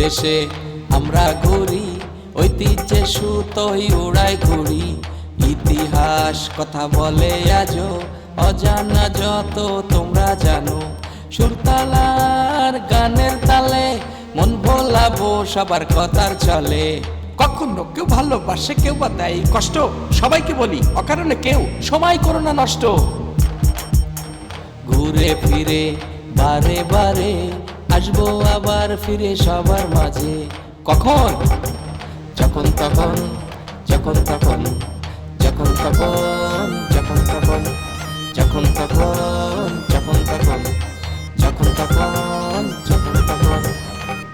দেশে আমরা ঘুরি ঐতিহ্যে সুতোই উড়াই ঘুরি। ইতিহাস কথা বলে আজও অজানা যত তোমরা জানো। সুরতালার গানের তালে মন ভোলাবো সবার কথার চলে কখনো কেউ ভালোবাসে কেউ বা দেয় কষ্ট। সবাইকে বলি অকারণে কেউ সময় করো না নষ্ট। ঘুরে ফিরে বারে বারে আসব আবার ফিরে সবার মাঝে। কখন? যখন তখন যখন তখন যখন তখন যখন তখন যখন তখন যখন তখন যখন তখন যখন তখন।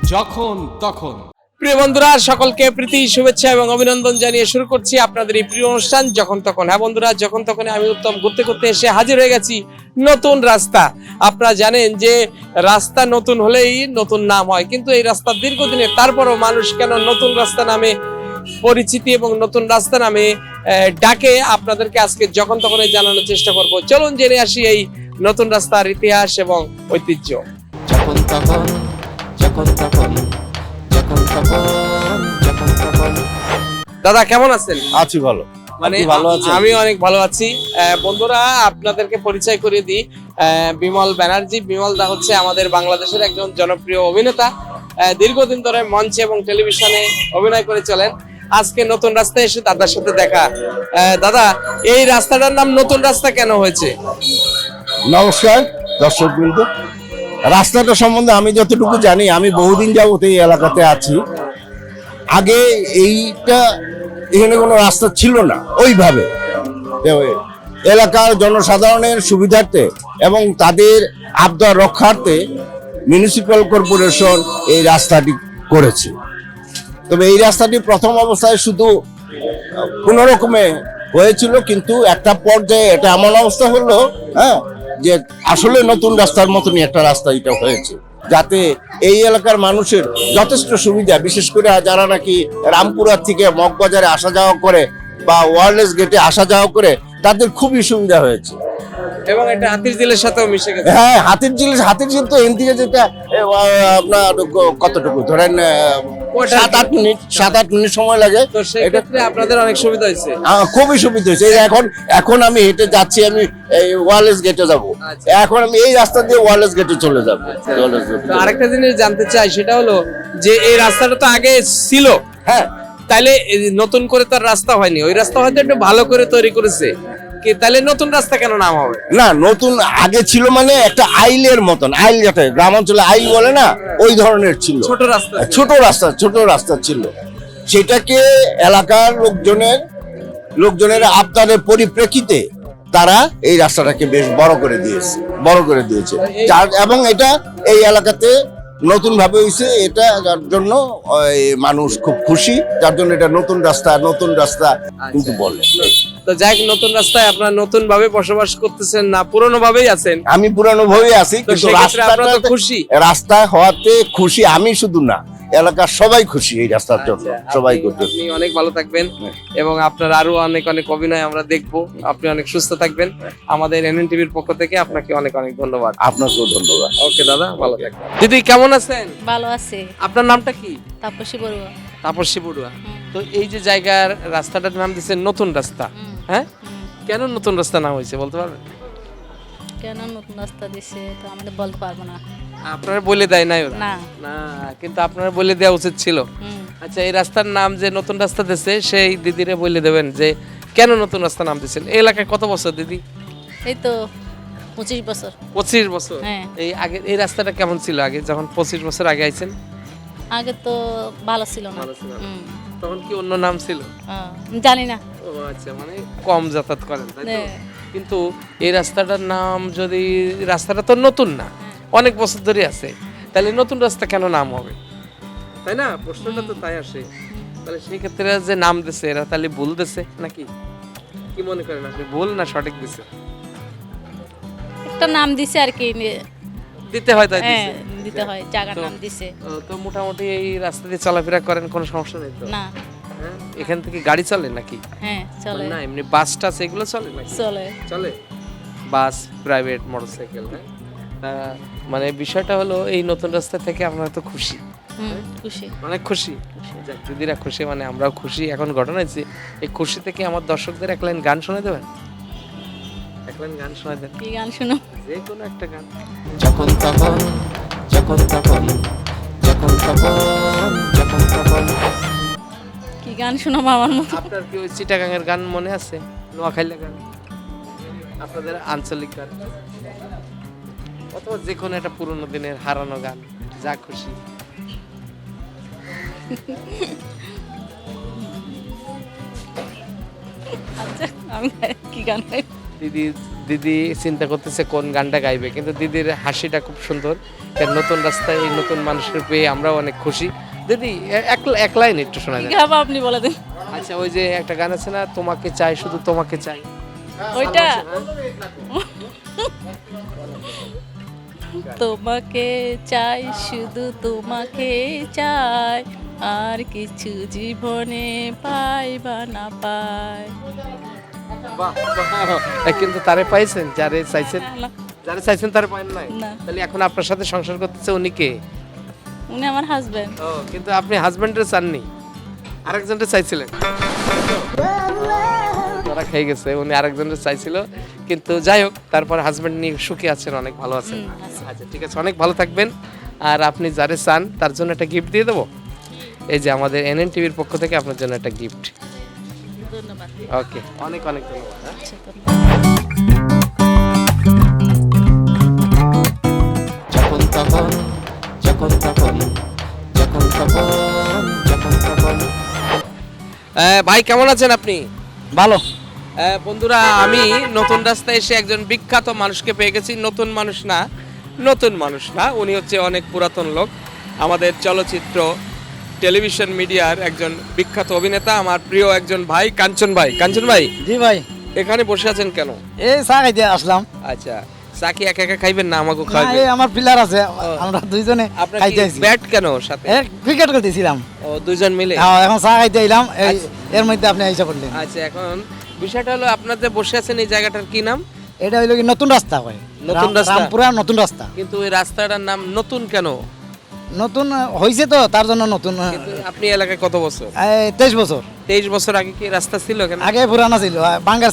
যখন তখন। প্রিয় বন্ধুরা, সকলকে প্রীতি, শুভেচ্ছা এবং অভিনন্দন জানিয়ে শুরু করছি আপনাদের এই প্রিয় অনুষ্ঠান যখন তখন। হ্যাঁ বন্ধুরা, যখন তখন আমি উত্তম ঘুরতে ঘুরতে এসে হাজির হয়ে গেছি নতুন রাস্তা। আপনারা জানেন যে রাস্তা নতুন হলেই নতুন নাম হয়, কিন্তু এই রাস্তা দীর্ঘদিনে তারপরও মানুষ কেন নতুন রাস্তা নামে পরিচিতি এবং নতুন রাস্তা নামে ডাকে? আপনাদেরকে আজকে যখন তখন জানানোর চেষ্টা করব। চলুন জেনে আসি এই নতুন রাস্তার ইতিহাস এবং ঐতিহ্য। যখন তখন যখন তখন যখন তখন যখন তখন। দাদা কেমন আছেন? আছি ভালো। মানে ভালো আছেন? আমি অনেক ভালো আছি। বন্ধুরা আপনাদেরকে পরিচয় করিয়ে দিই। বিমল ব্যানার্জি। বিমল দা হচ্ছে আমাদের বাংলাদেশের একজন জনপ্রিয় অভিনেতা। দীর্ঘদিন ধরে মঞ্চে এবং টেলিভিশনে অভিনয় করে চলেন। আজকে নতুন রাস্তায় এসে দাদার সাথে দেখা। আহ, দাদা এই রাস্তাটার নাম নতুন রাস্তা কেন হয়েছে? নমস্কার দর্শক বৃন্দ রাস্তাটা সম্বন্ধে আমি যতটুকু জানি আমি বহুদিন যাবত এই এলাকাতে আছি। আগে এইটা এখানে কোনো রাস্তা ছিল না ওইভাবে। এলাকার জনসাধারণের সুবিধার্থে এবং তাদের আবদার রক্ষার্থে মিউনিসিপ্যাল কর্পোরেশন এই রাস্তাটি করেছে। তবে এই রাস্তাটি প্রথম অবস্থায় শুধু কোন রকমে হয়েছিল কিন্তু একটা পর্যায়ে এটা এমন অবস্থা হলো হ্যাঁ যে আসলে নতুন রাস্তার মতনই একটা রাস্তা এটা হয়েছে। যাতে এই এলাকার মানুষের যথেষ্ট সুবিধা, বিশেষ করে যারা নাকি রামপুরার থেকে মগবাজারে আসা যাওয়া করে বা ওয়ারলেস গেটে আসা যাওয়া করে, তাদের খুবই সুবিধা হয়েছে। এবং এটা হাতির দিলের সাথেও মিশে গেছে। হ্যাঁ হাতির হাতির জিনিস তো যেটা আপনার কতটুকু? ধরেন আ, সাত আট মিনিট সাত আট মিনিট সময় লাগে। তো সেই আপনাদের অনেক সুবিধা হয়েছে। খুবই সুবিধা হয়েছে। এখন এখন আমি হেঁটে যাচ্ছি আমি এই ওয়ারলেস গেটে যাব। আচ্ছা। এখন আমি এই রাস্তা দিয়ে ওয়ারলেস গেটে চলে যাব। তো আরেকটা জিনিস জানতে চাই সেটা হলো যে এই রাস্তাটা তো আগে ছিল। হ্যাঁ। তাইলে নতুন করে তার রাস্তা হয়নি। ওই রাস্তা হয়তো একটু ভালো করে তৈরি করেছে। তাহলে নতুন রাস্তা কেন নাম হবে? না নতুন আগে ছিল মানে একটা আইলের মতন আইল গ্রাম অঞ্চলে আইল বলে না ওই ধরনের ছিল। ছোট রাস্তা ছোট রাস্তা ছোট রাস্তা ছিল। সেটাকে এলাকার লোকজনের লোকজনের আবদারের পরিপ্রেক্ষিতে তারা এই রাস্তাটাকে বেশ বড় করে দিয়েছে বড় করে দিয়েছে। এবং এটা এই এলাকাতে নতুন ভাবে হয়েছে এটা যার জন্য মানুষ খুব খুশি যার জন্য এটা নতুন রাস্তা নতুন রাস্তা কিন্তু বলে। তো যাই নতুন রাস্তায় আপনারা নতুন ভাবে বসবাস করতেছেন না পুরনো ভাবেই আছেন। আমি পুরানো ভাবে আছি কিন্তু সেক্ষেত্রে আপনারা তো রাস্তাটা খুশি। রাস্তা হওয়াতে খুশি আমি শুধু না এলাকার সবাই খুশি এই রাস্তার জন্য আচ্ছা, সবাই আপনি- আপনি অনেক ভালো থাকবেন এবং আপনার আরও অনেক অনেক অভিনয় আমরা দেখব আপনি অনেক সুস্থ থাকবেন। আমাদের এনএন টিভির পক্ষ থেকে আপনাকে অনেক অনেক ধন্যবাদ। আপনাকেও ধন্যবাদ। ওকে দাদা ভালো থাকবেন। দিদি কেমন আছেন? ভালো আছে। আপনার নামটা কি? তাপসী বড়ুয়া। তাপসী বড়ুয়া। তো এই যে জায়গার রাস্তাটার নাম দিচ্ছে নতুন রাস্তা। হ্যাঁ? কেন নতুন রাস্তা নাম হয়েছে বলতে পারবেন? কেন নতুন রাস্তা দিছে তো আমাদের বলতে পারব না। আপনারা বলে দেয় নাই ওরা? না। না কিন্তু আপনারা বলে দেওয়া উচিত ছিল। আচ্ছা এই রাস্তার নাম যে নতুন রাস্তা দিচ্ছে সেই দিদিরে বলে দেবেন যে কেন নতুন রাস্তা নাম দিচ্ছেন এই এলাকায় কত বছর দিদি? এই তো পঁচিশ বছর। পঁচিশ বছর? হ্যাঁ। এই আগে এই রাস্তাটা কেমন ছিল আগে? যখন পঁচিশ বছর আগে আইছেন? আগে তো ভালো ছিল না। তখন কি অন্য নাম ছিল? হ্যাঁ, জানি না। ও আচ্ছা মানে কম যাতায়াত করেন তাই তো? হ্যাঁ। কিন্তু এই রাস্তাটার নাম যদি রাস্তাটা তো নতুন না অনেক বছর ধরে আছে তাহলে নতুন রাস্তা কেন নাম হবে? তাই না? প্রশ্নটা তো তাই আসে। তাহলে সেই ক্ষেত্রে যে নাম দিছে এরা তাহলে ভুল দিছে নাকি? কি মনে করেন আপনি? ভুল না সঠিক দিছে? একটা নাম দিছে আর কি দিতে হয় তাই হ্যাঁ দিছে দিতে হয় জায়গার নাম দিছে। তো মোটামুটি এই রাস্তা দিয়ে চলাফেরা করেন কোনো সমস্যা নেই তো? না। হ্যাঁ? এখান থেকে গাড়ি চলে নাকি? হ্যাঁ চলে। না এমনি বাস টাস এগুলো চলে নাকি? চলে। চলে? বাস প্রাইভেট মোটরসাইকেল হ্যাঁ? মানে বিষয়টা হলো এই নতুন রাস্তা থেকে আমরা তো খুশি। হুম খুশি। অনেক খুশি। যাক, দিদিরা খুশি মানে আমরাও খুশি। এখন ঘটনা হয়েছে এই খুশি থেকে আমার দর্শকদের এক লাইন গান শোনায় দেবেন? এক লাইন গান শোনায় দেন কি গান শুনো যে কোনো একটা গান। যখন তখন যখন তখন যখন তখন যখন তখন। কি গান শোনাবো আমার মতো? আপনার কি ওই চিটাগাঙের গান মনে আছে? নোয়াখাইলা গান? আপনাদের আঞ্চলিক গান? অথবা যে কোনো একটা পুরোনো দিনের হারানো গান যা খুশি। আচ্ছা আমি কি গান গাই? দিদি দিদি চিন্তা করতেছে কোন গানটা গাইবে কিন্তু দিদির হাসিটা খুব সুন্দর। নতুন রাস্তায় এই নতুন মানুষের পেয়ে আমরাও অনেক খুশি। দিদি এক এক লাইন একটু শোনা যায় আপনি বলে দিন। আচ্ছা ওই যে একটা গান আছে না তোমাকে চাই শুধু তোমাকে চাই। ওইটা? তোমাকে চাই শুধু তোমাকে চাই আর কিছু জীবনে পাই বা না পাই। কিন্তু তারে পাইছেন? যারে চাইছেন? যারে চাইছেন তারে পাইন নাই? তাহলে এখন আপনার সাথে সংসার করতেছে উনি কে? উনি আমার হাজবেন্ড ও কিন্তু আপনি হাজবেন্ডের চাননি। আরেকজনটা চাইছিলেন। তারা খেয়ে গেছে উনি আরেকজনের চাইছিল। কিন্তু যাই হোক তারপর হাজবেন্ড নিয়ে সুখী আছেন অনেক ভালো আছেন। আচ্ছা ঠিক আছে অনেক ভালো থাকবেন। আর আপনি যারে চান তার জন্য একটা গিফট দিয়ে দেবো? এই যে আমাদের এনএন টিভির পক্ষ থেকে আপনার জন্য একটা গিফট ধন্যবাদ। ওকে অনেক অনেক ধন্যবাদ যখন তখন যখন তখন যখন তখন যখন তখন। ভাই কেমন আছেন আপনি? ভালো। বন্ধুরা আমি নতুন রাস্তায় এসে একজন বিখ্যাত মানুষকে পেয়ে গেছি। নতুন মানুষ না নতুন মানুষ না উনি হচ্ছে অনেক পুরাতন লোক। আমাদের চলচ্চিত্র টেলিভিশন মিডিয়ার একজন বিখ্যাত অভিনেতা আমার প্রিয় একজন ভাই কাঞ্চন ভাই। কাঞ্চন ভাই জি ভাই। এখানে বসে আছেন কেন? এই চা খাইতে আসলাম। আচ্ছা চা কি একা একা খাইবেন না আমাকে না, খাইবেন এই আমার পিলার আছে আমরা দুইজনে খাইতে আইছি। ব্যাট কেন সাথে? এ ক্রিকেট খেলতেছিলাম। ও দুইজন মিলে? হ্যাঁ এখন চা খাইতে এলাম এই এর মধ্যে আপনি আইসা পড়লেন। আচ্ছা এখন বিষয়টা হলো আপনার যে বসে আছেন এই জায়গাটার কি নাম? এটা হইল কি নতুন রাস্তা হয় নতুন রাস্তা? রামপুরা নতুন রাস্তা। কিন্তু ওই রাস্তাটার নাম নতুন কেন? নতুন হয়েছে তো তার জন্য নতুন আপনি এলাকায় কত বছর? তেইশ বছর। তেইশ বছর আগে কি রাস্তা ছিল আগে পুরানা ছিল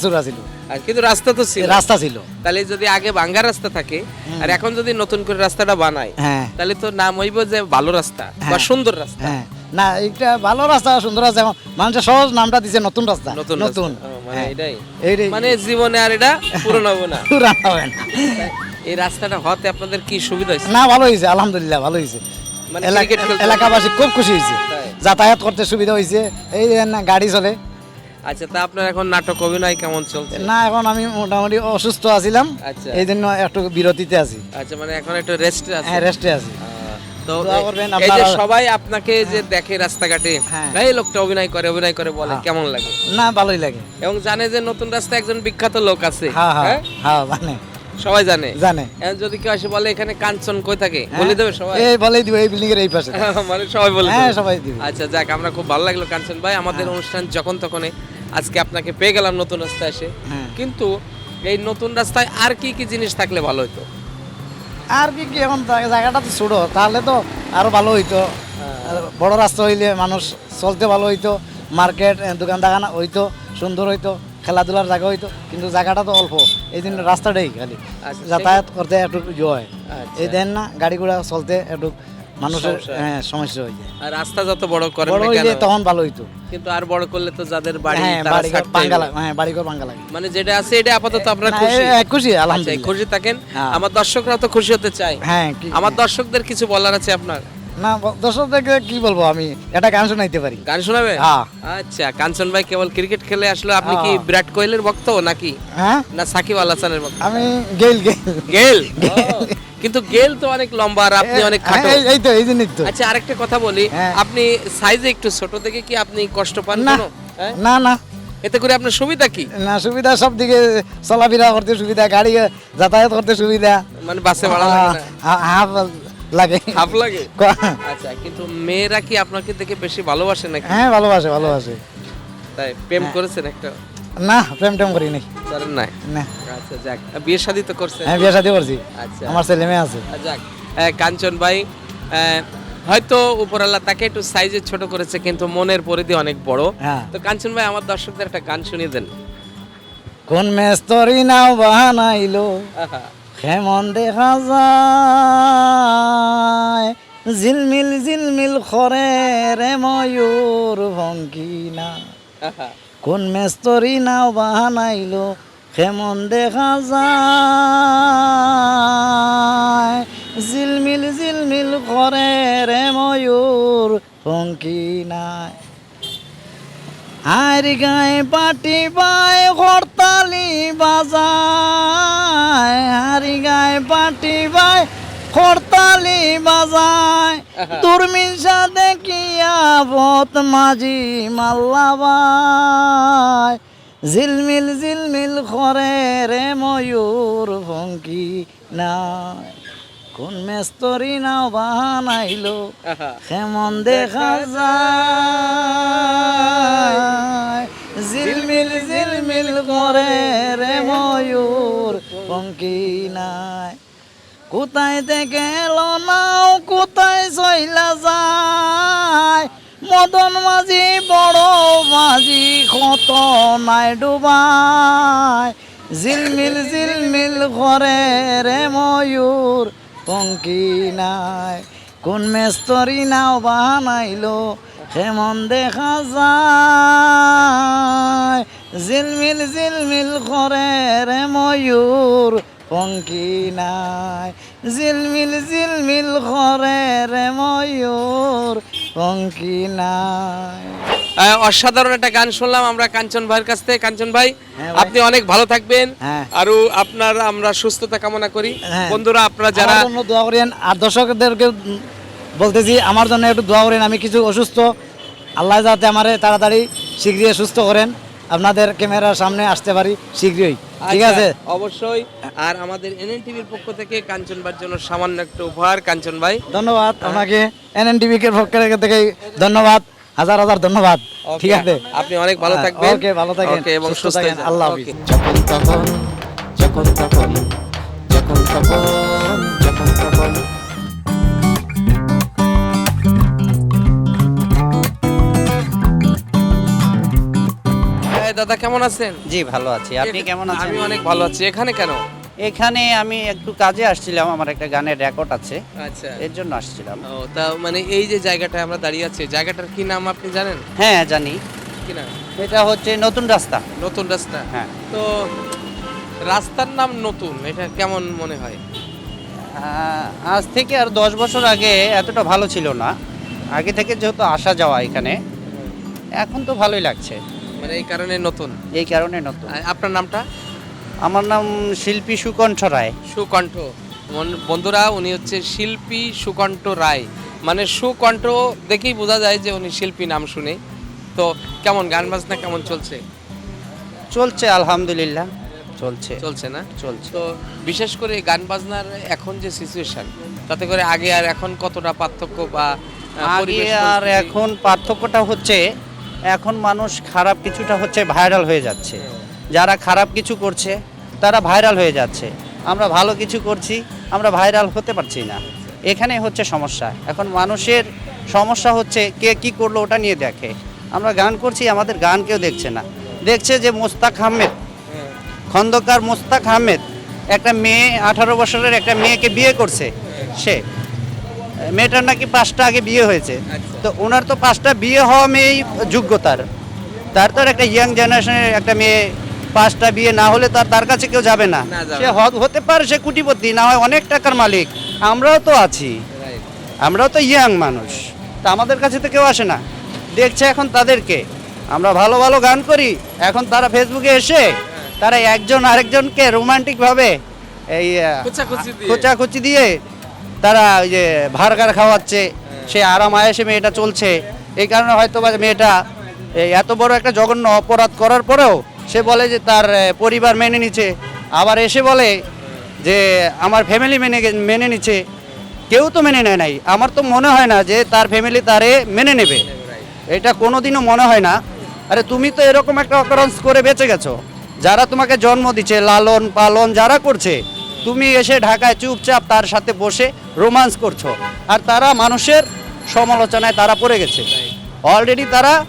চূড়া ছিল। কিন্তু রাস্তা তো ছিল। রাস্তা ছিল। তাহলে যদি আগে ভাঙ্গা রাস্তা থাকে আর এখন যদি নতুন করে রাস্তাটা বানায় হ্যাঁ। তাহলে তো নাম হইব যে ভালো রাস্তা বা হ্যাঁ। সুন্দর রাস্তা। হ্যাঁ। না এটা ভালো রাস্তা সুন্দর আছে এখন মানুষের সহজ নামটা দিছে নতুন রাস্তা। নতুন নতুন। মানে মানে জীবনে আর এটা পুরনো হবে না। পুরানা হয় না। এই রাস্তাটা হতে আপনাদের কি সুবিধা হয়েছে? না ভালো হয়েছে আলহামদুলিল্লাহ ভালো হয়েছে। মানে এলাকাবাসী খুব খুশি হয়েছে। যাতায়াত করতে সুবিধা হয়েছে। এই না গাড়ি চলে। আচ্ছা তা আপনার এখন নাটক অভিনয় কেমন চলছে? না এখন আমি মোটামুটি অসুস্থ আছিলাম। আচ্ছা। এই জন্য একটু বিরতিতে আছি। আচ্ছা মানে এখন একটু রেস্ট আছে হ্যাঁ রেস্টে আছি। তো এই- যে সবাই আপনাকে যে দেখে রাস্তাঘাটে হ্যাঁ। এই লোকটা অভিনয় করে অভিনয় করে বলে কেমন লাগে? না ভালোই লাগে। এবং জানে যে নতুন রাস্তায় একজন বিখ্যাত লোক আছে। হ্যাঁ হ্যাঁ। হ্যাঁ? হ্যাঁ মানে সবাই জানে। জানে। এখন যদি কেউ এসে বলে এখানে কাঞ্চন কই থাকে? বলে দেবে সবাই। এই বলেই দিব এই বিল্ডিং এর এই পাশে। মানে সবাই বলে হ্যাঁ সবাই দিবে। আচ্ছা যাক আমরা খুব ভালো লাগল কাঞ্চন ভাই। আমাদের অনুষ্ঠান যখন তখন আজকে আপনাকে পেয়ে গেলাম নতুন রাস্তায় এসে। হ্যাঁ। কিন্তু এই নতুন রাস্তায় আর কি কি জিনিস থাকলে ভালো হতো আর কি কি এখন জায়গাটা তো ছোট তাহলে তো আরও ভালো হইতো। বড় রাস্তা হইলে মানুষ চলতে ভালো হইতো মার্কেট দোকান দাগান হইতো সুন্দর হইতো। খেলাধুলার জায়গা হইতো কিন্তু জায়গাটা তো অল্প। এই জন্য রাস্তাটাই খালি। আচ্ছা, যাতায়াত করতে একটু ইয়ে হয় আচ্ছা। এই দেন না গাড়ি ঘোড়া চলতে একটু মানুষের সমস্যা। হ্যাঁ সমস্যা হয়ে যায়। আর রাস্তা যত বড় করে বড় হইলে তখন ভালো হইতো। কিন্তু আর বড় করলে তো যাদের বাড়ি হ্যাঁ বাড়ি ঘর ছাড়তে লাগে হ্যাঁ মানে যেটা আছে এটা আপাতত আপনারা খুশি। খুশি আচ্ছা আলহামদুলিল্লাহ। খুশি থাকেন। হ্যাঁ। আমার দর্শকরা তো খুশি হতে চায়। হ্যাঁ আমার দর্শকদের কিছু বলার আছে আপনার? না দর্শকদেরকে কি বলব আমি এটা গান শোনাইতে পারি। গান শোনাবে হ্যাঁ। আচ্ছা কাঞ্চন ভাই কেবল ক্রিকেট খেলে আসলো আপনি কি হ্যাঁ। বিরাট কোহলির ভক্ত নাকি? হ্যাঁ? না সাকিব আল হাসানের ভক্ত? আমি গেল গেল গেল কিন্তু গেল তো অনেক লম্বা আর আপনি অনেক খাটো। এই- তো এই জন্যই তো। আচ্ছা আরেকটা কথা বলি। আপনি সাইজে একটু ছোট দেখে কি আপনি কষ্ট পান না? না না। এতে করে আপনার সুবিধা কি? না সুবিধা সব দিকে চলাফেরা করতে সুবিধা গাড়ি যাতায়াত করতে সুবিধা। মানে বাসে ভাড়া লাগে না। লাগে। খাপ লাগে? আচ্ছা কিন্তু মেয়েরা কি আপনাকে দেখে বেশি ভালোবাসে নাকি? হ্যাঁ ভালোবাসে ভালোবাসে। তাই প্রেম হ্যাঁ। করেছেন একটা? না প্রেম টেম করি নাই করেন নাই? না। আচ্ছা যাক। বিয়ে শাদী তো করছেন। হ্যাঁ বিয়ে শাদি করছি। আচ্ছা। আমার ছেলে মেয়ে আছে। যাক। কাঞ্চন ভাই হয়তো উপরাল্লাহ তাকে একটু সাইজে ছোট করেছে কিন্তু মনের পরিধি অনেক বড়। হ্যাঁ। তো কাঞ্চন ভাই আমার দর্শকদের একটা গান শুনিয়ে দেন। কোন মেস্তরি নাও বানাইলো। কেমন দেখা যায় ঝিলমিল ঝিলমিল খরে রে ময়ূর ভঙ্গিনা কোন মেস্তরি নাও বানাইলো কেমন দেখা যায় ঝিলমিল ঝিলমিল করে রে ময়ূর ভঙ্গিনায় আর গায়ে পাটি বায় হরতালি বাজায়। আর গায়ে পাটি বায় হরতালি বাজায়। দুর্মিশা দেখিয়া বত মাঝি মাল্লাবাই ঝিলমিল ঝিলমিল করে রে ময়ূর ভঙ্গি নাই। কোন মেস্তরি নাও বানাইলো? কেমন দেখা যায়। ঝিলমিল ঝিলমিল করে রে ময়ূর পঙ্কি নাই। কোথায় থেকে এলো নাও কোথায় চইলা যায়? মদন মাঝি বড় মাঝি কত নাই ডুবায়। ঝিলমিল ঝিলমিল করে রে ময়ূর পঙ্কি নাই কোন মেস্তরি নাও বানাইলো কেমন দেখা যায়। ঝিলমিল ঝিলমিল করে রে ময়ূর পঙ্কি নাই জিলমিল জিলমিল করে রে ময়ূর পঙ্কি নাই অসাধারণ একটা গান শুনলাম আমরা কাঞ্চন ভাইয়ের কাছ থেকে। কাঞ্চন ভাই হ্যাঁ আপনি অনেক ভালো থাকবেন। হ্যাঁ। আরও আপনার আমরা সুস্থতা কামনা করি। হ্যাঁ। বন্ধুরা আপনারা যারা দোয়া করেন আর দর্শকদেরকে বলতেছি আমার জন্য একটু দোয়া করেন আমি কিছু অসুস্থ। আল্লাহ যাতে আমারে তাড়াতাড়ি শীঘ্রই সুস্থ করেন। আপনাদের ক্যামেরার সামনে আসতে পারি শীঘ্রই। ঠিক আচ্ছা, আছে? অবশ্যই। আর আমাদের এনএন টিভির পক্ষ থেকে কাঞ্চন ভাইয়ের জন্য সামান্য একটা উপহার। কাঞ্চন ভাই। ধন্যবাদ। আপনাকে এনএন টিভি এর পক্ষ থেকে ধন্যবাদ। হাজার হাজার ধন্যবাদ। ঠিক আছে? আপনি অনেক ভালো থাকবেন। ওকে, ভালো থাকেন, ওকে, এবং সুস্থ থাকেন। আল্লাহ। হাফিজ। যখন তখন যখন তখন যখন তখন যখন তখন। দাদা কেমন আছেন? জি ভালো আছি। আপনি কেমন আছেন? আমি অনেক ভালো আছি। এখানে কেন? এখানে আমি একটু কাজে আসছিলাম আমার একটা গানের রেকর্ড আছে। আচ্ছা। এর জন্য আসছিলাম। ও তা মানে এই যে জায়গাটায় আমরা দাঁড়িয়ে আছি জায়গাটার কি নাম আপনি জানেন? হ্যাঁ জানি। কি নাম? এটা হচ্ছে নতুন রাস্তা। নতুন রাস্তা। হ্যাঁ। তো রাস্তার নাম নতুন এটা কেমন মনে হয়? আজ থেকে আর দশ বছর আগে এতটা ভালো ছিল না। আগে থেকে যেহেতু আসা যাওয়া এখানে এখন তো ভালোই লাগছে। মানে এই কারণে নতুন? এই কারণে নতুন। আপনার নামটা? আমার নাম শিল্পী সুকণ্ঠ রায়। সুকণ্ঠ। বন্ধুরা উনি হচ্ছে শিল্পী সুকণ্ঠ রায়। মানে সুকণ্ঠ দেখেই বোঝা যায় যে উনি শিল্পী নাম শুনে। তো কেমন গান বাজনা কেমন চলছে? চলছে আলহামদুলিল্লাহ। চলছে। চলছে না? চলছে। তো বিশেষ করে গান বাজনার এখন যে সিচুয়েশন তাতে করে আগে আর এখন কতটা পার্থক্য বা আগে আর এখন পার্থক্যটা হচ্ছে এখন মানুষ খারাপ কিছুটা হচ্ছে ভাইরাল হয়ে যাচ্ছে। যারা খারাপ কিছু করছে তারা ভাইরাল হয়ে যাচ্ছে। আমরা ভালো কিছু করছি, আমরা ভাইরাল হতে পারছি না। এখানে হচ্ছে সমস্যা। এখন মানুষের সমস্যা হচ্ছে কে কি করল ওটা নিয়ে দেখে। আমরা গান করছি, আমাদের গান কেউ দেখছে না। দেখছে যে মোস্তাক আহমেদ, খন্দকার মোস্তাক আহমেদ, একটা মেয়ে, আঠারো বছরের একটা মেয়েকে বিয়ে করছে। সে, মেয়েটার নাকি পাঁচটা আগে বিয়ে হয়েছে। তো ওনার তো পাঁচটা বিয়ে হওয়া মেয়েই যোগ্যতার তার। তো একটা ইয়াং জেনারেশনের একটা মেয়ে পাঁচটা বিয়ে না হলে তার তার কাছে কেউ যাবে না। সে। হতে পারে সে কুটিপতি না হয় অনেক টাকার মালিক। আমরাও তো আছি। আমরাও তো ইয়াং মানুষ। তা আমাদের কাছে তো কেউ আসে না। দেখছে এখন তাদেরকে। আমরা ভালো ভালো গান করি। এখন তারা ফেসবুকে এসে তারা একজন আরেকজনকে রোমান্টিক ভাবে এই খোঁচাখুচি দিয়ে। তারা ওই যে ভারগার খাওয়াচ্ছে। সে আরাম আয়েসে মেয়েটা চলছে। এই কারণে হয়তো বা মেয়েটা এত বড় একটা জঘন্য অপরাধ করার পরেও সে বলে যে তার পরিবার মেনে নিচ্ছে। আবার এসে বলে যে, আমার ফ্যামিলি মেনে মেনে নিচ্ছে। কেউ তো মেনে নেয় নাই। আমার তো মনে হয় না যে তার ফ্যামিলি তারে মেনে নেবে। এটা কোনোদিনও মনে হয় না। আরে, তুমি তো এরকম একটা অকারেন্স করে বেঁচে গেছো। যারা তোমাকে জন্ম দিচ্ছে, লালন পালন যারা করছে, তুমি এসে ঢাকায় চুপচাপ তার সাথে বসে রোমান্স করছ। আর তারা মানুষের সমালোচনায় তারা পড়ে গেছে। অলরেডি তারা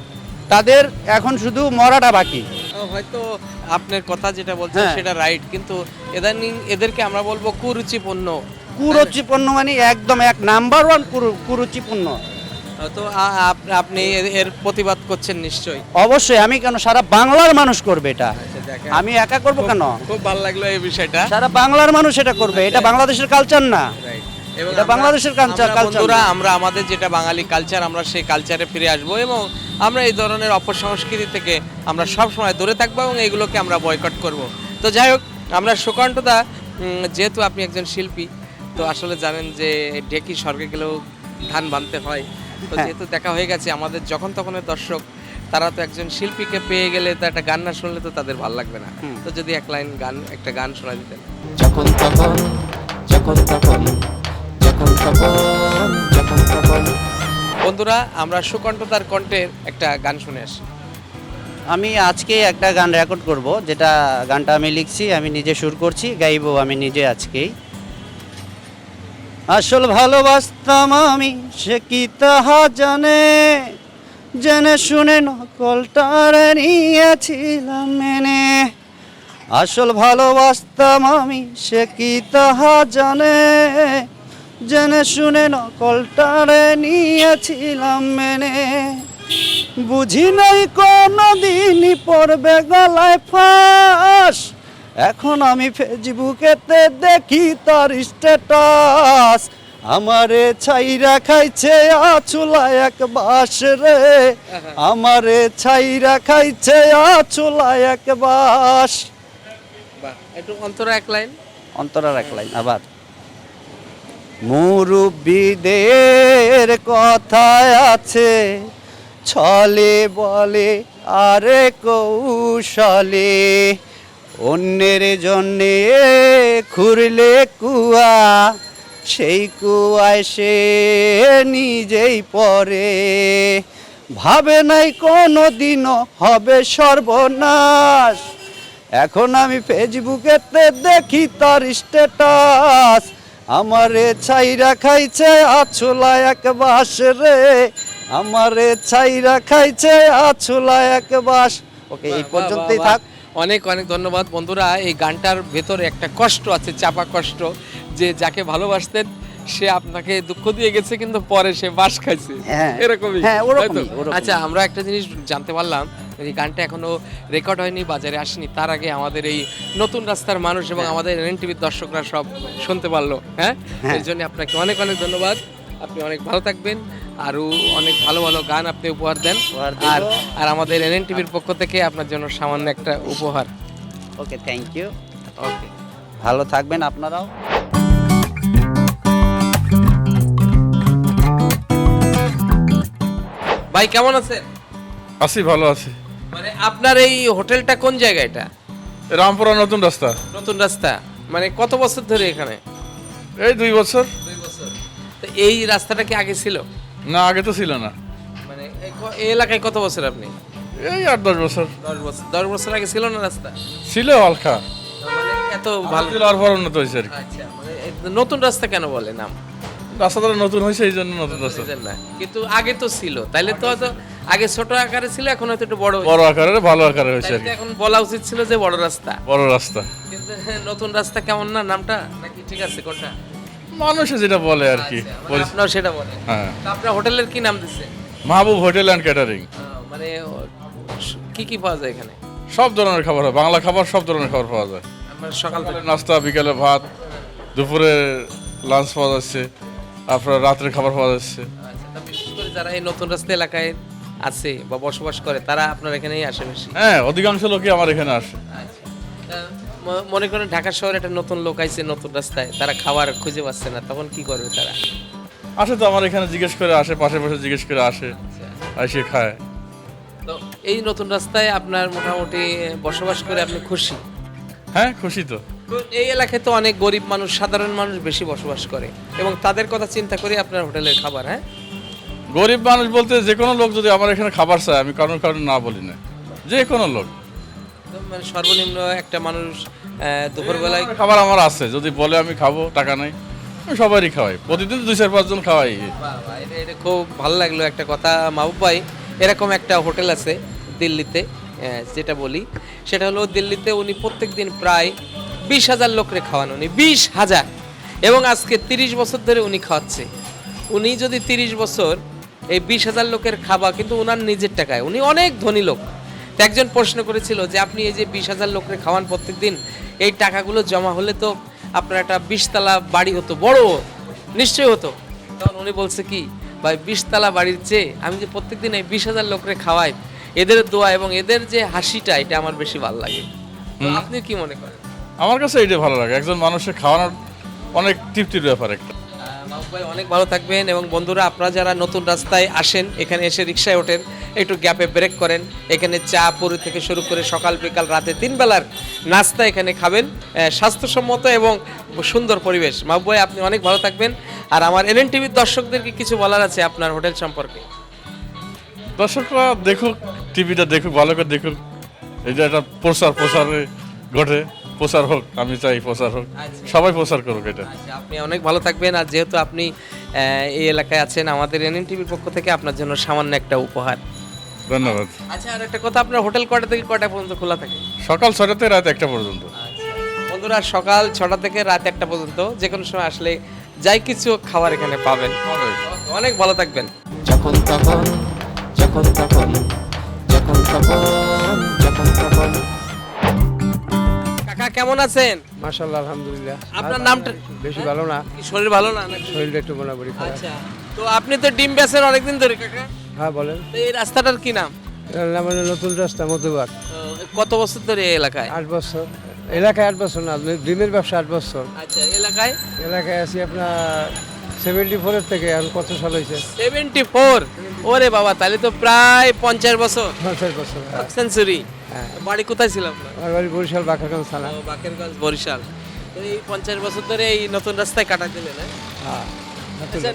তাদের এখন শুধু মরাটা বাকি। হয়তো আপনার কথা যেটা বলছেন হ্যাঁ। সেটা রাইট কিন্তু এদানিং এদেরকে আমরা বলব কুরুচিপূর্ণ। কুরুচিপূর্ণ মানে একদম এক নাম্বার ওয়ান কুরুচিপূর্ণ। তো আপনি এর- এর প্রতিবাদ করছেন নিশ্চয়ই। অবশ্যই আমি কেন সারা বাংলার মানুষ করবে এটা? আমি একা করব কেন? খুব ভালো লাগল এই বিষয়টা। সারা বাংলার মানুষ এটা করবে এটা বাংলাদেশের কালচার না। এবং এটা বাংলাদেশের কালচার- বন্ধুরা আমরা আমাদের যেটা বাঙালি কালচার আমরা সেই কালচারে ফিরে আসব এবং আমরা এই ধরনের অপসংস্কৃতি থেকে আমরা সব সময় দূরে থাকব এবং এইগুলোকে আমরা বয়কট করব। তো যাই হোক আমরা সুকান্তদা যেহেতু আপনি একজন শিল্পী তো আসলে জানেন যে ডেকি স্বর্গে গেলেও ধান বানতে হয়। তো হ্যাঁ। যেহেতু দেখা হয়ে গেছে আমাদের যখন তখনের দর্শক তারা তো একজন শিল্পীকে পেয়ে গেলে তো একটা গান না শুনলে তো তাদের ভালো লাগবে না। তো যদি এক লাইন গান একটা গান শোনা দিতেন। যখন তখন যখন তখন যখন তখন যখন তখন বন্ধুরা আমরা সুকণ্ঠতার কণ্ঠের একটা গান শুনে আসি। আমি আজকে একটা গান রেকর্ড করব যেটা গানটা আমি লিখছি আমি নিজে সুর করছি গাইবো আমি নিজে আজকেই। আসল ভালোবাসতাম আমি সে কি তাহা জানে? জেনে শুনে নকলটারে নিয়েছিলাম মেনে। আসল ভালোবাসতাম আমি সে কি তাহা জানে? জেনে শুনে নকলটারে নিয়েছিলাম মেনে। বুঝি নাই কোনো দিনই পড়বে গলায় ফাঁস। এখন আমি ফেসবুকেতে দেখি তার স্ট্যাটাস। আমারে ছাইরা খাইছে আচুলা এক বাস রে। আমারে ছাইরা খাইছে আচুলা এক বাস একটু অন্তরা এক লাইন। অন্তরা রাখলাম আবার। মুরব্বীদের কথায় আছে, ছলে বলে আরে কৌশলে। অন্যের জন্যে খুঁড়লে কুয়া, সেই কুয়ায় সে নিজেই পরে ভাবে নাই কোনো দিনও হবে সর্বনাশ। এখন আমি ফেসবুকেতে দেখি তার স্ট্যাটাস আমারে ছাইরা খাইছে আছুলা এক বাস রে। আমারে ছাইরা খাইছে আছুলা এক বাস ওকে এই পর্যন্তই থাক। অনেক অনেক ধন্যবাদ বন্ধুরা। এই গানটার ভেতরে একটা কষ্ট আছে চাপা কষ্ট। যে যাকে ভালোবাসতেন সে আপনাকে দুঃখ দিয়ে গেছে কিন্তু পরে সে বাস খাইছে। হ্যাঁ। এরকমই হ্যাঁ, আচ্ছা আমরা একটা জিনিস জানতে পারলাম। এই গানটা এখনও রেকর্ড হয়নি বাজারে আসেনি। তার আগে আমাদের এই নতুন রাস্তার মানুষ এবং আমাদের এন টিভির দর্শকরা সব শুনতে পারল হ্যাঁ? হ্যাঁ। এর জন্য আপনাকে অনেক অনেক ধন্যবাদ। আপনি অনেক ভালো থাকবেন আরও অনেক ভালো ভালো গান আপনি উপহার দেন। আর আর আমাদের এন টিভির পক্ষ থেকে আপনার জন্য সামান্য একটা উপহার। Okay thank you okay. ভালো থাকবেন আপনারাও। ভাই কেমন আছেন? আছি ভালো আছি। মানে আপনার এই হোটেলটা কোন জায়গা এটা? রামপুরা নতুন রাস্তা। নতুন রাস্তা। মানে কত বছর ধরে এখানে? এই দুই বছর। দুই বছর। তো এই রাস্তাটা কি আগে ছিল? না আগে তো ছিল না। মানে এই ক- এই এলাকায় কত বছর আপনি? এই আট দশ বছর। দশ বছর। দশ বছর আগে ছিল না রাস্তা? ছিল হালকা। মানে এত ভালো ভালো। ছিল আর পর উন্নত হয়েছে আর কি। আচ্ছা মানে নতুন রাস্তা কেন বলে নাম? রাস্তাটা নতুন হয়েছে এই জন্য নতুন রাস্তা। বুঝলেন না। কিন্তু আগে তো ছিল। তাইলে তো হয়তো আগে ছোট আকারে ছিল এখন হয়তো একটু বড় বড় আকারের ভালো আকারে হয়েছে তো এখন বলা উচিত ছিল যে বড় রাস্তা। বড় রাস্তা। কিন্তু নতুন রাস্তা কেমন না নামটা নাকি ঠিক আছে কোনটা? মানুষে যেটা বলে আর কি আচ্ছা, মানে সেটা বলে হ্যাঁ। তো আপনার হোটেলের কি নাম দিচ্ছে মাহবুব হোটেল অ্যান্ড ক্যাটারিং। মানে ও, কি কি পাওয়া যায় এখানে? সব ধরনের খাবার হয় বাংলা খাবার সব ধরনের খাবার পাওয়া যায়। আমরা সকাল থেকে সকালে নাস্তা বিকালে ভাত দুপুরে লাঞ্চ পাওয়া যাচ্ছে আপনার রাত্রে খাবার পাওয়া যাচ্ছে। আচ্ছা, তা বিশেষ করে যারা এই নতুন রাস্তা এলাকায় আছে বা বসবাস করে তারা আপনার এখানেই আসে বেশি হ্যাঁ অধিকাংশ লোকই আমার এখানে আসে। আচ্ছা। মনে করেন ঢাকা শহরে একটা নতুন লোক আইছে নতুন রাস্তায় তারা খাবার খুঁজে পাচ্ছে না তখন কি করবে তারা? আসে তো আমার এখানে জিজ্ঞেস করে আসে পাশে পাশে জিজ্ঞেস করে আসে এসে খায়। তো এই নতুন রাস্তায় আপনার মোটামুটি বসবাস করে আপনি খুশি? হ্যাঁ খুশি তো এই এলাকায় তো অনেক গরিব মানুষ সাধারণ মানুষ বেশি বসবাস করে এবং তাদের কথা চিন্তা করে আপনার হোটেলের খাবার হ্যাঁ? গরিব মানুষ বলতে যে কোনো লোক যদি আমার এখানে খাবার চায় আমি কারণ কারণ না বলি না। যে কোনো লোক। মানে সর্বনিম্ন একটা মানুষ দুপুরবেলায় খাবার আমার আছে। যদি বলে আমি খাব টাকা নাই আমি সবারই খাওয়াই। প্রতিদিন দুই চার পাঁচজন খাওয়াই। এটা খুব ভালো লাগল একটা কথা। মাহবুব ভাই এরকম একটা হোটেল আছে দিল্লিতে যেটা বলি। সেটা হলো দিল্লিতে উনি প্রত্যেক দিন প্রায় বিশ হাজার লোকরে খাওয়ান। উনি বিশ হাজার। এবং আজকে তিরিশ বছর ধরে উনি খাওয়াচ্ছে। উনি যদি তিরিশ বছর এই বিশ হাজার লোকের খাওয়া কিন্তু ওনার নিজের টাকায়। উনি অনেক ধনী লোক। একজন প্রশ্ন করেছিল যে আপনি এই যে বিশ হাজার লোকের খাওয়ান প্রত্যেক দিন এই টাকাগুলো জমা হলে তো আপনার একটা বিশতলা বাড়ি হতো বড় নিশ্চয়ই হতো। তখন উনি বলছে কি ভাই বিশতলা বাড়ির চেয়ে আমি যে প্রত্যেকদিন এই বিশ হাজার লোকরে খাওয়াই এদের দোয়া এবং এদের যে হাসিটা এটা আমার বেশি ভালো লাগে। আপনি কি মনে করেন? আমার কাছে এটা ভালো লাগে। একজন মানুষের খাওয়ানোর অনেক তৃপ্তির ব্যাপার একটা। ভাই অনেক ভালো থাকবেন এবং বন্ধুরা, আপনারা যারা নতুন রাস্তায় আসেন, এখানে এসে রিক্সায় ওঠেন, একটু গ্যাপে ব্রেক করেন, এখানে চা পুরি থেকে শুরু করে সকাল, বিকাল, রাতে তিন বেলার নাস্তা এখানে খাবেন স্বাস্থ্যসম্মত এবং সুন্দর পরিবেশ। মাহবুব ভাই, আপনি অনেক ভালো থাকবেন। আর আমার এনএন টিভির দর্শকদেরকে কিছু বলার আছে আপনার হোটেল সম্পর্কে? দর্শকরা দেখুক, টিভিটা দেখুক, ভালো করে দেখুক। এটা একটা প্রচার প্রচারে ঘটে। প্রচার হোক আমি চাই প্রচার হোক। সবাই প্রচার করুক এটা। আচ্ছা আপনি অনেক ভালো থাকবেন। আর যেহেতু আপনি এই এলাকায় আছেন আমাদের এনএন টিভির পক্ষ থেকে আপনার জন্য সামান্য একটা উপহার। ধন্যবাদ। আচ্ছা আর একটা কথা আপনার হোটেল কটা থেকে কটা পর্যন্ত খোলা থাকে? সকাল ছটাতে রাত একটা পর্যন্ত। বন্ধুরা সকাল ছটা থেকে রাত একটা পর্যন্ত। যে কোনো সময় আসলে যাই কিছু খাবার এখানে পাবেন। অনেক ভালো থাকবেন। যখন তখন যখন তখন যখন তখন যখন তখন। কাকা কেমন আছেন? মাশাল্লাহ আলহামদুলিল্লাহ। আপনার নামটা বেশি ভালো না। শরীর ভালো না? শরীরটা একটু মোটামুটি আচ্ছা তো আপনি তো ডিম বেচেন অনেকদিন ধরে কাকা। হ্যাঁ বলেন। এই রাস্তাটার কি নাম? নাম হলো নতুন রাস্তা মধুবার ও, কত বছর ধরে এই এলাকায়? আট বছর। এলাকায় আট বছর না ডিমের ব্যবসা আট বছর। আচ্ছা এলাকায়? এলাকায় আছি আপনার সেভেন্টি ফোরের থেকে এখন কত সাল হয়েছে সেভেন্টি ফোর ওরে বাবা তাহলে তো প্রায় পঞ্চাশ বছর। পঞ্চাশ বছর। সেঞ্চুরি হ্যাঁ। বাড়ি কোথায় ছিল আপনার আমার বাড়ি বরিশাল বাঁকাগঞ্জ থানা। বাকেরগঞ্জ বরিশাল। তো এই পঞ্চাশ বছর ধরে এই নতুন রাস্তায় কাটা দিলেন হ্যাঁ? হ্যাঁ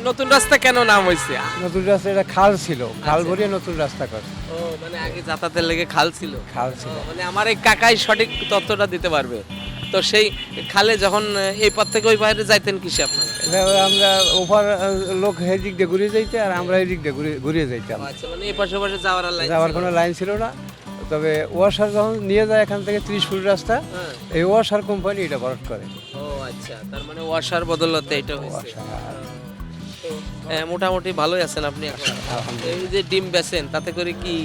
নতুন- আচ্ছা রাস্তা। কেন নাম হয়েছে নতুন রাস্তা এটা খাল ছিল। খাল ভরিয়ে নতুন রাস্তা করছে ও মানে আগে যাতায়াতের লেগে খাল ছিল। খাল ছিল। মানে আমার এই কাকাই সঠিক তথ্যটা দিতে পারবে। তো সেই খালে যখন এই পথ থেকে ওই বাইরে যাইতেন কিসে আপনারা? আমরা ওভার লোক এদিক দিয়ে ঘুরিয়ে যাইতে আর আমরা এদিক দিয়ে ঘুরিয়ে যাইতাম। আচ্ছা মানে এই পাশে পাশে যাওয়ার লাইন যাওয়ার কোনো লাইন ছিল না। তবে ওয়াসার যখন নিয়ে যায় এখান থেকে ত্রিশ ফুট রাস্তা হ্যাঁ। এই ওয়াসার কোম্পানি এটা ভরট করে। ও আচ্ছা তার মানে ওয়াশার বদলতে এটা হয়েছে। তো, আহ, মোটামুটি ভালোই আছেন আপনি এই যে ডিম বেচেন তাতে করে কি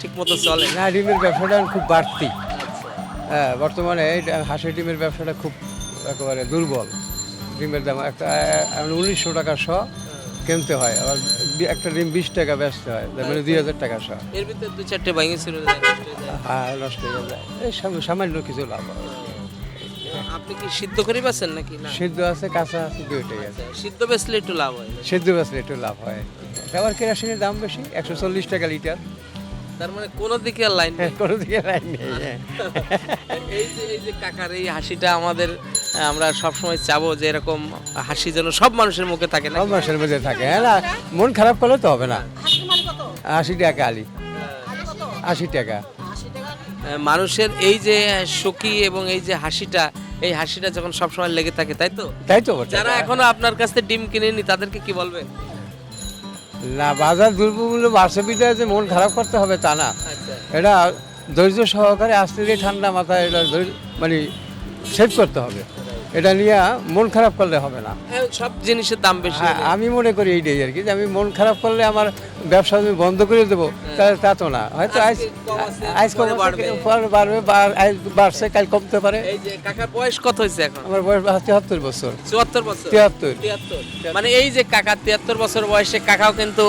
ঠিক মতো চলে? না ডিমের ব্যবসাটা খুব বাড়তি। আচ্ছা। হ্যাঁ বর্তমানে এই হাঁসের ডিমের ব্যবসাটা খুব একেবারে দুর্বল। ডিমের দাম একটা উনিশশো টাকা শ। কিনতে হয় আবার একটা ডিম বিশ টাকা বেচতে হয় তার মানে দুই হাজার টাকা সহ। এর ভিতরে দু চারটে ভাঙে ছিল হ্যাঁ নষ্ট হয়ে যায়। এই সঙ্গে সামান্য কিছু লাভ হয়। আপনি কি সিদ্ধ করে বেচেন নাকি? না। সিদ্ধ আছে কাঁচা আছে দুইটাই আছে। আচ্ছা, সিদ্ধ বেচলে একটু লাভ হয় সিদ্ধ বেচলে একটু লাভ হয়। আবার কেরাসিনের দাম বেশি একশো চল্লিশ টাকা লিটার। তার মানে কোনো দিকে আর লাইন নেই কোনো দিকে লাইন নেই হ্যাঁ। এই যে এই যে কাকার এই হাসিটা আমাদের আমরা সবসময় চাবো যে এরকম হাসি যেন সব মানুষের মুখে থাকে না সব মাসের মধ্যে থাকে হ্যাঁ না মন খারাপ করলে তো হবে না। আশি টাকা আলি। আশি টাকা। মানুষের এই যে সুখী এবং এই যে হাসিটা এই হাসিটা যখন সবসময় লেগে থাকে তাই তো? তাই তো যারা এখনও আপনার কাছ থেকে ডিম কিনেনি তাদেরকে কি বলবেন? না বাজার দ্রব্যমূল্য বাসে বিদায় যে মন খারাপ করতে হবে তা না। আচ্ছা। এটা ধৈর্য সহকারে আস্তে গিয়ে ঠান্ডা মাথায় এটা মানে সেভ করতে হবে। এটা নিয়ে মন খারাপ করলে হবে না। হ্যাঁ, সব জিনিসের দাম বেশি হ্যাঁ, আমি মনে করি এইটাই আর কি যে আমি মন খারাপ করলে আমার ব্যবসা আমি বন্ধ করে দেবো তা- তা তো না। হয়তো আজ কম আজ কম বাড়বে। আজ বাড়ছে কাল কমতে পারে। কাকার বয়স কত হয়েছে এখন? আমার বয়স তিয়াত্তর বছর। চুয়াত্তর বছর? তিয়াত্তর। মানে এই যে কাকা তিয়াত্তর বছর বয়সে কাকাও কিন্তু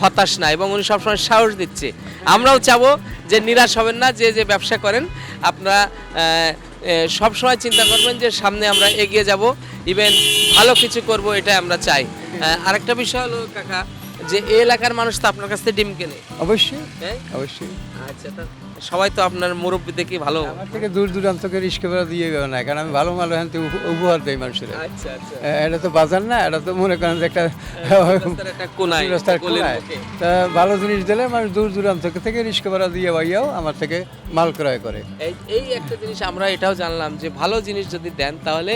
হতাশ না এবং উনি সবসময় সাহস দিচ্ছে। আমরাও চাবো যে নিরাশ হবেন না যে যে ব্যবসা করেন আপনারা সব সময় চিন্তা করবেন যে সামনে আমরা এগিয়ে যাব ইভেন ভালো কিছু করব এটা আমরা চাই। আরেকটা বিষয় হলো কাকা যে এই এলাকার মানুষ তো আপনার কাছ থেকে ডিম কেনে। অবশ্যই হ্যাঁ? অবশ্যই। আচ্ছা সবাই তো আপনার মুরব্বী দেখি ভালো। আমার থেকে দূর দূরান্তকে রিস্কে ভাড়া দিয়ে যাবে না কারণ আমি ভালো মাল এখান উপহার দেই মানুষের। আচ্ছা আচ্ছা। এটা তো বাজার না এটা তো মনে করেন যে একটা। মুখে। তা ভালো জিনিস দিলে মানুষ দূর দূরান্ত থেকে রিস্কে ভাড়া দিয়ে ভাইয়াও আমার থেকে মাল ক্রয় করে। এই এই একটা জিনিস আমরা এটাও জানলাম যে ভালো জিনিস যদি দেন তাহলে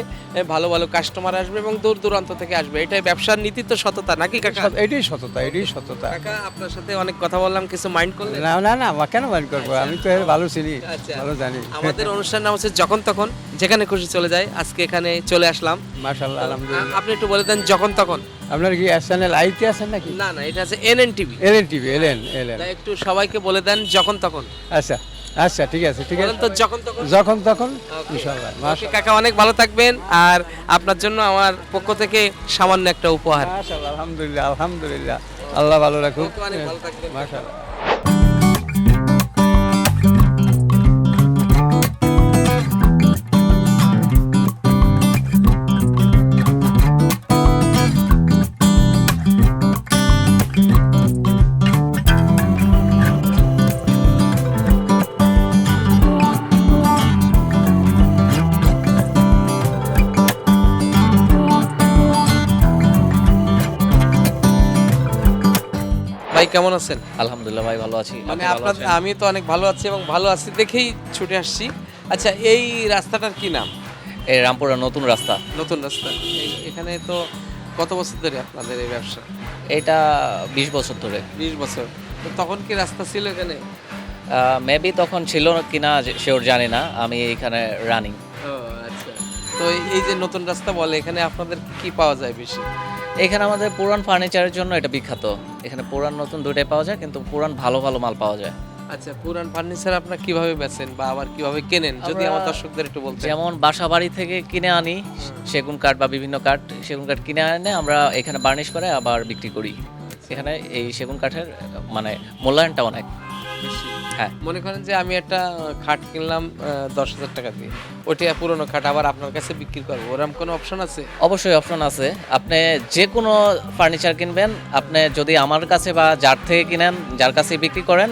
ভালো ভালো কাস্টমার আসবে এবং দূর দূরান্ত থেকে আসবে। এটাই ব্যবসার নীতি তো সততা নাকি কাকা? এটাই সততা এটাই সততা। কাকা আপনার সাথে অনেক কথা বললাম কিছু মাইন্ড করলেন? না না না কেন মাইন্ড করব? আমি তো ভালো চিনি আচ্ছা। ভালো জানি। আমাদের অনুষ্ঠান নাম হচ্ছে যখন তখন যেখানে খুশি চলে যায় আজকে এখানে চলে আসলাম। মাশাল্লাহ আলহামদুলিল্লাহ। আপনি একটু বলে দেন যখন তখন। আপনার কি চ্যানেল আইতে আছেন নাকি? না না এটা আছে এনএন টিভি। এলেন টিভি এলেন এলেন একটু সবাইকে বলে দেন যখন তখন। আচ্ছা আচ্ছা ঠিক আছে ঠিক আছে। তো যখন তখন। যখন তখন ইনশাল্লাহ ওকে, মাশাল্লাহ কাকা অনেক ভালো থাকবেন আর আপনার জন্য আমার পক্ষ থেকে সামান্য একটা উপহার। মাশাল্লাহ আলহামদুলিল্লাহ আলহামদুলিল্লাহ। আল্লাহ ভালো রাখুক। ওকে, কেমন আছেন? আলহামদুলিল্লাহ ভাই ভালো আছি। মানে আপনার আমি তো অনেক ভালো আছি এবং ভালো আছি দেখেই ছুটে আসছি। আচ্ছা এই রাস্তাটার কি নাম? এই রামপুরা নতুন রাস্তা। নতুন রাস্তা। এখানে তো কত বছর ধরে আপনাদের এই ব্যবসা? এটা বিশ বছর ধরে। বিশ বছর। তো তখন কি রাস্তা ছিল এখানে? মেবি তখন ছিল কিনা শিওর জানি না। আমি এখানে রানিং তো এই- যে নতুন রাস্তা বলে এখানে আপনাদের কি পাওয়া যায় বেশি? এখানে আমাদের পুরান ফার্নিচারের জন্য এটা বিখ্যাত। এখানে পুরান নতুন দুইটাই পাওয়া যায় কিন্তু পুরান ভালো ভালো মাল পাওয়া যায়। আচ্ছা পুরান ফার্নিচার আপনার কীভাবে বেচেন বা আবার কীভাবে কেনেন? যদি আমার দর্শকদের একটু বলতে যেমন বাসা বাড়ি থেকে কিনে আনি সেগুন কাঠ বা বিভিন্ন কাঠ সেগুন কাঠ কিনে আনে আমরা এখানে বার্নিশ করে আবার বিক্রি করি। এখানে এই সেগুন কাঠের মানে মূল্যায়নটা অনেক। হ্যাঁ। মনে করেন যে আমি একটা খাট কিনলাম দশ হাজার টাকা দিয়ে। ওইটা পুরনো খাট আবার আপনার কাছে বিক্রি করব। ওরকম কোনো অপশন আছে? অবশ্যই অপশন আছে। আপনি যে কোনো ফার্নিচার কিনবেন আপনি যদি আমার কাছে বা যার থেকে কিনেন যার কাছে বিক্রি করেন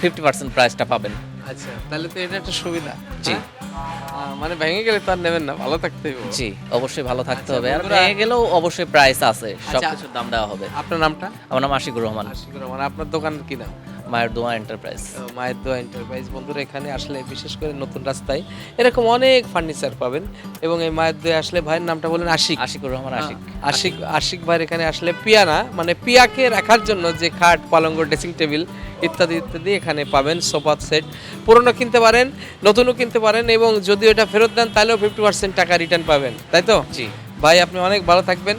ফিফটি পার্সেন্ট প্রাইসটা পাবেন। আচ্ছা তাহলে তো এটা একটা সুবিধা জি। হ্যাঁ? মানে ভেঙে গেলে তো আর নেবেন না ভালো থাকতে হবে জি অবশ্যই ভালো থাকতে আচ্ছা, হবে আর ভেঙে গেলেও অবশ্যই প্রাইস আছে সব আচ্ছা। কিছুর দাম দেওয়া হবে আপনার নামটা আমার নাম আশিকুর রহমান আশিকুর রহমান আপনার দোকান কি নাম মায়ের দোয়া এন্টারপ্রাইজ মায়ের দোয়া এন্টারপ্রাইজ বন্ধুরা এখানে আসলে বিশেষ করে নতুন রাস্তায় এরকম অনেক ফার্নিচার পাবেন এবং এই মায়ের দোয়া আসলে ভাইয়ের নামটা বলেন আশিক। আশিকুর রহমান আশিক। আশিক আশিক ভাইয়ের এখানে আসলে পিয়ানা মানে পিয়াকে রাখার জন্য যে খাট পালঙ্গ ড্রেসিং টেবিল ইত্যাদি ইত্যাদি এখানে পাবেন সোফা সেট। পুরনো কিনতে পারেন নতুনও কিনতে পারেন এবং যদি এটা ফেরত দেন তাহলেও ফিফটি পার্সেন্ট টাকা রিটার্ন পাবেন তাই তো? জি। ভাই আপনি অনেক ভালো থাকবেন।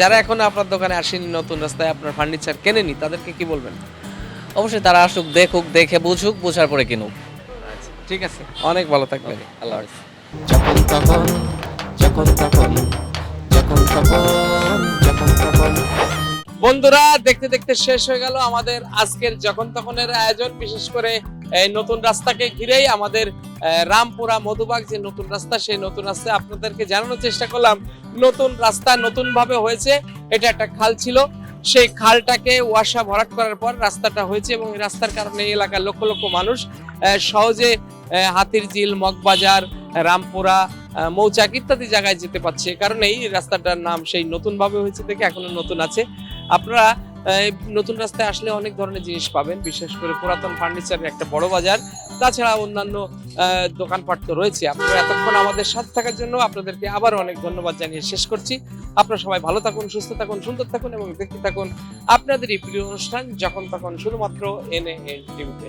যারা এখন আপনার দোকানে আসেনি নতুন রাস্তায় আপনার ফার্নিচার কেনেনি তাদেরকে কি বলবেন? অবশ্যই তারা আসুক দেখুক দেখে বুঝুক বুঝার পরে কিনুক। ঠিক আছে। অনেক ভালো থাকবেন। আল্লাহ যখন তখন যখন তখন যখন তখন যখন তখন। বন্ধুরা দেখতে দেখতে শেষ হয়ে গেল আমাদের আজকের যখন তখনের আয়োজন। বিশেষ করে এই নতুন রাস্তাকে ঘিরেই আমাদের রামপুরা মধুবাগ যে নতুন রাস্তা সেই নতুন রাস্তা আপনাদেরকে জানানোর চেষ্টা করলাম। নতুন রাস্তা নতুন ভাবে হয়েছে এটা একটা খাল ছিল। সেই খালটাকে ওয়াসা ভরাট করার পর রাস্তাটা হয়েছে এবং রাস্তার কারণে এই এলাকার লক্ষ লক্ষ মানুষ সহজে হাতির ঝিল মগবাজার, রামপুরা মৌচাক ইত্যাদি জায়গায় যেতে পারছে। কারণ এই রাস্তাটার নাম সেই নতুনভাবে হয়েছে দেখে এখনও নতুন আছে। আপনারা নতুন রাস্তায় আসলে অনেক ধরনের জিনিস পাবেন, বিশেষ করে পুরাতন ফার্নিচারের একটা বড় বাজার। তাছাড়া অন্যান্য দোকানপাট তো রয়েছে। আপনারা এতক্ষণ আমাদের সাথে থাকার জন্য আপনাদেরকে আবার অনেক ধন্যবাদ জানিয়ে শেষ করছি। আপনারা সবাই ভালো থাকুন, সুস্থ থাকুন, সুন্দর থাকুন এবং দেখতে থাকুন আপনাদের এই প্রিয় অনুষ্ঠান যখন তখন শুধুমাত্র এনএ টিভিতে